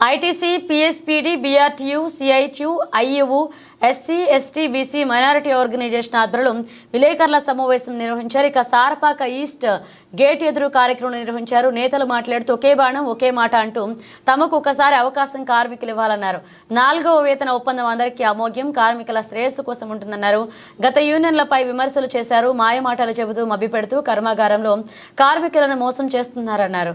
ITC పిఎస్పిడి BRTU CITU ఐయువు SC ST BC minority organisation ఆధ్వర్యంలో విలేకరుల సమావేశం నిర్వహించారు. ఇక సారపాక ఈస్ట్ గేట్ ఎదురు కార్యక్రమం నిర్వహించారు. నేతలు మాట్లాడుతూ ఒకే బాణం ఒకే మాట అంటూ తమకు ఒకసారి అవకాశం కార్మికులు ఇవ్వాలన్నారు. నాలుగవ వేతన ఒప్పందం అందరికీ అమోఘ్యం. కార్మికుల శ్రేయస్సు కోసం ఉంటుందన్నారు. గత యూనియన్లపై విమర్శలు చేశారు. మాయమాటలు చెబుతూ మభ్యపెడుతూ కర్మాగారంలో కార్మికులను మోసం చేస్తున్నారన్నారు.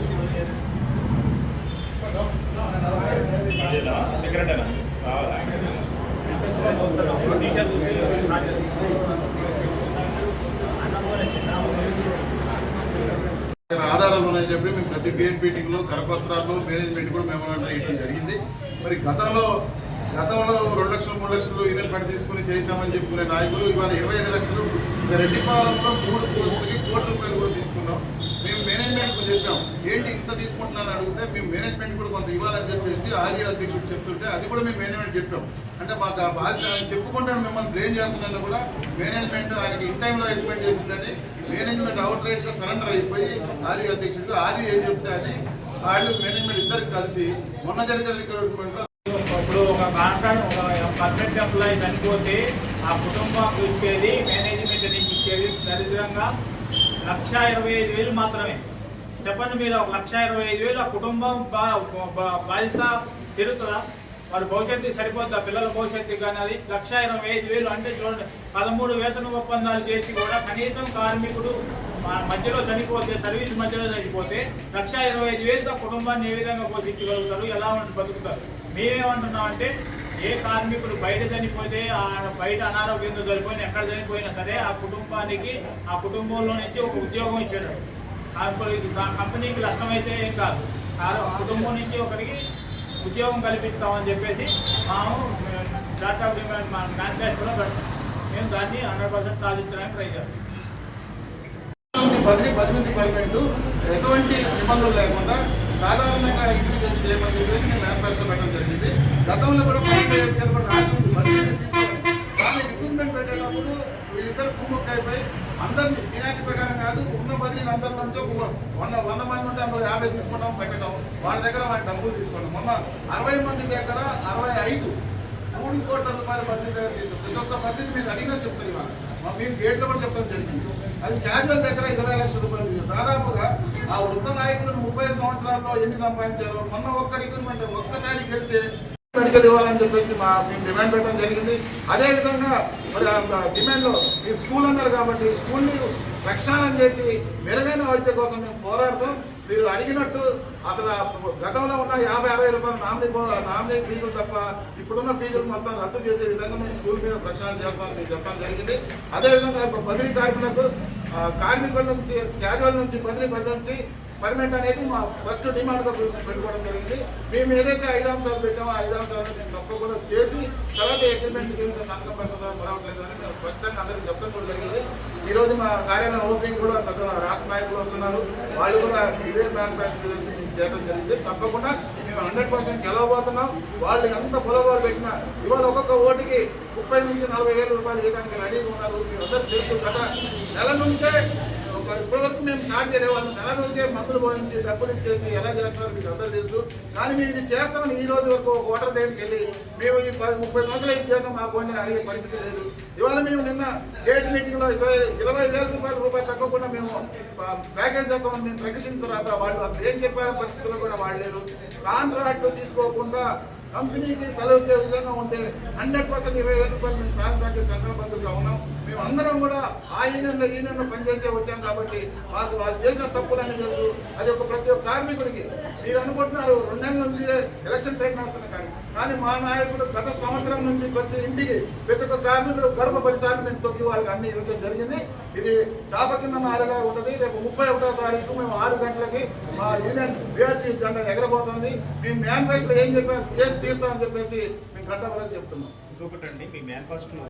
ఆధారాలు ఉన్నాయని చెప్పి మేము ప్రతి గేట్ మీటింగ్లో కరపత్రాలు మేనేజ్మెంట్ కూడా మేము వేయడం జరిగింది. మరి గతంలో గతంలో రెండు లక్షలు మూడు లక్షలు యూనియన్ ఫండ్ తీసుకుని చేశామని చెప్పుకునే నాయకులు ఇవాళ ఇరవై ఐదు లక్షలు ఇక రెడ్డిపాలెంలో మూడు పోస్టులకి కోటి రూపాయలు కూడా తీసుకున్నాం. మేము మేనేజ్మెంట్కు చెప్పాం. ఏంటి ఇంత తీసుకుంటున్నారని అడిగితే మేము మేనేజ్మెంట్ కూడా కొంత ఇవ్వాలని చెప్పేసి ఆర్య అధ్యక్షుడు చెప్తుంటే అది కూడా మేము మేనేజ్మెంట్ చెప్పాం. అంటే మాకు ఆ బాధ్యత ఆయన చెప్పుకుంటాను మిమ్మల్ని బ్లేమ్ చేస్తున్నా కూడా మేనేజ్మెంట్ ఆయనకి ఇన్ టైంలో ఎక్స్పెక్ట్ చేసిందని మేనేజ్మెంట్ అవుట్గా సరెండర్ అయిపోయి ఆర్య అధ్యక్షుడు ఆర్య ఏం చెప్తే అది వాళ్ళు మేనేజ్మెంట్ ఇద్దరికి కలిసి మొన్న జరిగిన రిక్రూట్మెంట్లో ఇప్పుడు ఒక కాంట్రాక్ట్ ఒక పర్మనెంట్ ఎంప్లాయీ చనిపోతే ఆ కుటుంబం ఇచ్చేది మేనేజ్మెంట్ నుంచి ఇచ్చేది దరిద్రంగా లక్ష ఇరవై ఐదు వేలు మాత్రమే. చెప్పండి మీరు ఒక లక్ష ఇరవై ఐదు వేలు ఆ కుటుంబం బా- బా- బాధ్యత తిరుగుతుందా వారి భవిష్యత్తు సరిపోద్దా? పిల్లల భవిష్యత్తు కానీ అది? లక్ష ఇరవై ఐదు వేలు అంటే చూడండి పదమూడు వేతన ఒప్పందాలు చేసి కూడా కనీసం కార్మికుడు మా- మధ్యలో చనిపోతే సర్వీస్ మధ్యలో చనిపోతే లక్ష ఇరవై ఐదు వేలతో కుటుంబాన్ని ఏ విధంగా పోషించగలుగుతారు? ఎలా బతుకుతారు? మేమేమంటున్నాం అంటే ఏ కార్మికుడు బయట చనిపోతే ఆ బయట అనారోగ్యంతో చనిపోయినా ఎక్కడ చనిపోయినా సరే ఆ కుటుంబానికి ఆ కుటుంబంలో నుంచి ఒక ఉద్యోగం ఇచ్చాడు. అప్పుడు కంపెనీకి నష్టమైతే ఏం కాదు. ఆ కుటుంబం నుంచి ఒకరికి ఉద్యోగం కల్పిస్తామని చెప్పేసి మేము చార్ట్ ఆఫ్ డిమాండ్ మా మేనిఫెస్టోలో పెడతాం మేము దాన్ని హండ్రెడ్ పర్సెంట్ సాధించడానికి ట్రై చేస్తాం. నుంచి బదిలీ పది నుంచి పన్నెండు ఎటువంటి నిబంధనలు లేకుండా సాధారణంగా ఇంటికి చేయమని చెప్పేసి నేను మేనిఫెస్టో పెట్టడం జరిగింది. గతంలో కూడా బదిలీ చేయడం రిక్రూట్మెంట్ పెట్టేటప్పుడు వీళ్ళిద్దరు కుమ్మక్క అయిపోయి అందరినీ సీనియారిటీ ప్రకారం కాదు ఉన్న బదిలీలు అందరి నుంచి ఒక వంద వంద మంది ఉంటే అందులో యాభై తీసుకున్నాం పెట్టడం వాళ్ళ దగ్గర వాళ్ళ డబ్బులు తీసుకోవడం మొన్న అరవై మంది దగ్గర అరవై ఐదు మూడు కోట్ల రూపాయల బదిలీ దగ్గర తీసుకుంటాం ప్రతి ఒక్క బదిలీ మీరు అడిగినా చెప్తారు ఇవాళ. మా మేము గేట్లో కూడా చెప్పడం జరిగింది. అది క్యాజువల్ దగ్గర ఇరవై లక్షల రూపాయలు దాదాపుగా ఆ వృద్ధ నాయకులు ముప్పై సంవత్సరాల్లో ఎన్ని సంపాదించారో మొన్న ఒక్క రిక్రూట్మెంట్ ఒక్కసారి గెలిచి మెడికల్ ఇవ్వాలని చెప్పేసి మా మేము డిమాండ్ పెట్టడం జరిగింది. అదే విధంగా మరి డిమాండ్లో మీరు స్కూల్ అన్నారు కాబట్టి స్కూల్ని ప్రక్షాళన చేసి మెరుగైన వైద్య కోసం మేము పోరాడతాం. మీరు అడిగినట్టు అసలు గతంలో ఉన్న యాభై అరవై రూపాయలు నామినీ నామినీ ఫీజులు తప్ప ఇప్పుడున్న ఫీజులు మొత్తం రద్దు చేసే విధంగా మేము స్కూల్ మీద ప్రక్షాళన చేస్తామని మీకు చెప్పడం జరిగింది. అదేవిధంగా బదిలీ కార్మికులకు కార్మికుల నుంచి క్యాజువల్ నుంచి బదిలీ బదిలీ నుంచి పర్మనెంట్ అనేది మా ఫస్ట్ డిమాండ్గా పెట్టుకోవడం జరిగింది. మేము ఏదైతే ఐదు అంశాలు పెట్టామో ఆ ఐదు అంశాలను మేము తప్పకుండా చేసి తర్వాత అగ్రిమెంట్ కింద సంఘం పెట్టడం రావట్లేదు అని మేము స్పష్టంగా అందరికీ చెప్పడం కూడా జరిగింది. ఈరోజు మా కార్యాలయం ఓపెనింగ్ కూడా పెద్ద రాష్ట్ర నాయకులు వస్తున్నారు. వాళ్ళు కూడా ఇదే మ్యానుఫ్యాక్చర్ గురించి మేము చేయడం జరిగింది. తప్పకుండా మేము హండ్రెడ్ పర్సెంట్ గెలవబోతున్నాం. వాళ్ళు ఎంత పొలవారు పెట్టినా ఇవాళ ఒక్కొక్క ఓటుకి ముప్పై నుంచి నలభై వేల రూపాయలు ఇవ్వడానికి రెడీగా ఉన్నారు. మీరు అందరూ తెలుసు గత నెల నుంచే ఒక ఇప్పటివరకు మేము స్టార్ట్ చేయలేవాళ్ళం నెల నుంచే మందులు పోయించి డబ్బులు ఇచ్చేసి ఎలా చేస్తారో మీకు అందరూ తెలుసు. కానీ మేము ఇది చేస్తామని ఈ రోజు వరకు ఒక ఓటర్ దగ్గరికి వెళ్ళి మేము ఈ పది ముప్పై సంవత్సరాలు ఇది చేస్తాం మా కొన్ని అడిగే పరిస్థితి లేదు. ఇవాళ మేము నిన్న గేట్ మీటింగ్లో ఇరవై ఇరవై వేల రూపాయల రూపాయలు తగ్గకుండా మేము ప్యాకేజ్ చేస్తామని మేము ప్రకటించిన తర్వాత వాళ్ళు అసలు ఏం చెప్పారో పరిస్థితుల్లో కూడా వాడలేరు కాంట్రాక్ట్ తీసుకోకుండా కంపెనీకి తలొచ్చే విధంగా ఉంటే హండ్రెడ్ పర్సెంట్ ఇరవై వేల రూపాయలు మేము కాంట్రాక్ట్ అందరం కూడా ఆ యూనియన్లో యూనియన్లో పనిచేసే వచ్చాం కాబట్టి మాకు వాళ్ళు చేసిన తప్పులన్నీ తెలుసు. అది ఒక ప్రతి ఒక్క కార్మికుడికి. మీరు అనుకుంటున్నారు రెండు నెలల నుంచి ఎలక్షన్ ట్రైన్ వస్తుంది కానీ కానీ మా నాయకుడు గత సంవత్సరం నుంచి ప్రతి ఇంటికి ప్రతి ఒక్క కార్మికుడు గడప పరిసార్లు మేము తొక్కి వాళ్ళకి అన్ని ఇవ్వడం జరిగింది. ఇది చాప కింద మారేలా ఉంటుంది. రేపు ముప్పై ఒకటో తారీఖు మేము ఆరు గంటలకి మా యూనియన్ బీఆర్టీ జెండా ఎగరబోతుంది. మేము మేనిఫెస్టో ఏం చెప్పారు? చేసి తీరుతామని చెప్పేసి మేము గంట చెప్తున్నాం. ఇంకొకటండి మీ మేనిఫెస్టో